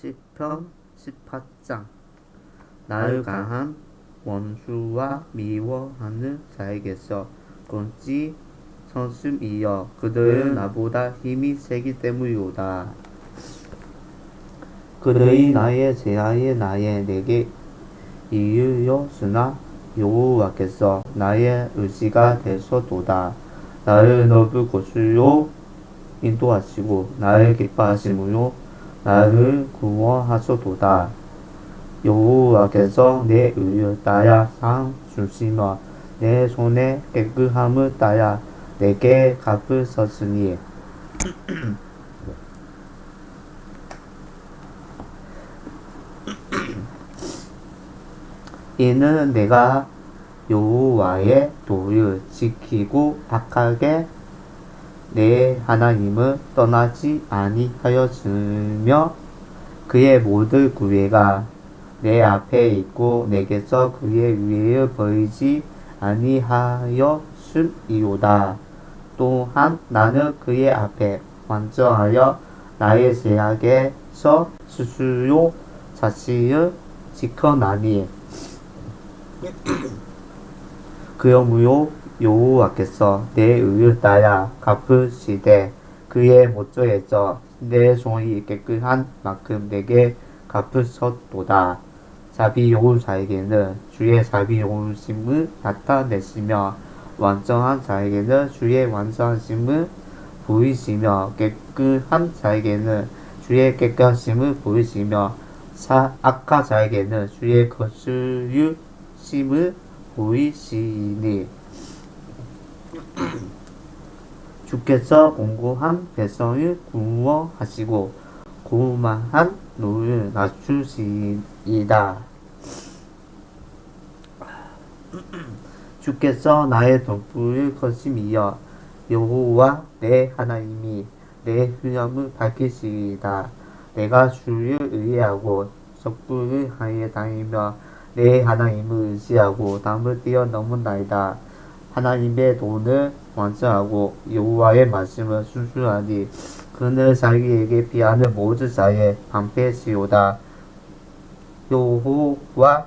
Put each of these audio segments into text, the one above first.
시편 18장. 나를 강한 원수와 미워하는 자에게서 끊지 선심이여 그들은 나보다 힘이 세기 때문이오다. 그들이 나의 제하에 나의 내게 이유였으나 여호와께서 나의 의지가 되소도다. 나를 넓은 곳으로 인도하시고 나를 기뻐하심으로 나를 구원하소도다. 여호와께서 내 의를 따야 상 주시며 내 손에 깨끗함을 따야 내게 갚으셨으니 이는 내가 여호와의 도를 지키고 악하게 내 하나님을 떠나지 아니하였으며 그의 모든 구애가 내 앞에 있고 내게서 그의 위에 보이지 아니하였음이로다. 또한 나는 그의 앞에 완전하여 나의 제약에서 스스로 자신을 지켜나니 그러므로 여호와께서 내 의를 따라 갚으시되 그의 모처에서 내 손이 깨끗한 만큼 내게 갚으셨도다. 자비로운 자에게는 주의 자비로우심을 나타내시며 완전한 자에게는 주의 완전하심을 보이시며 깨끗한 자에게는 주의 깨끗하심을 보이시며 사, 악한 자에게는 주의 거스르심을 보이시니 주께서 공고한 백성을 구원하시고 고만한 노를 낮추시이다. 주께서 나의 덕분을 거심이여 여호와 내 하나님이 내 휘념을 밝히시이다. 내가 주를 의뢰하고 적부를 하에 다니며 내 하나님을 의지하고 담을 뛰어넘은 나이다. 하나님의 돈을 완성하고 여호와의 말씀을 순수하니 그는 자기에게 피하는 모든 자의 방패시오다. 여호와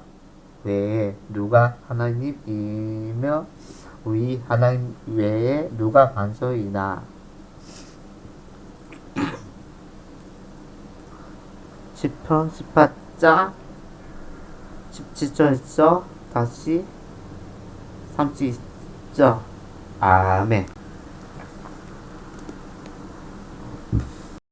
외에 누가 하나님이며 우리 하나님 외에 누가 반석이나 시편 18장 17절에서 다시 30 절 아멘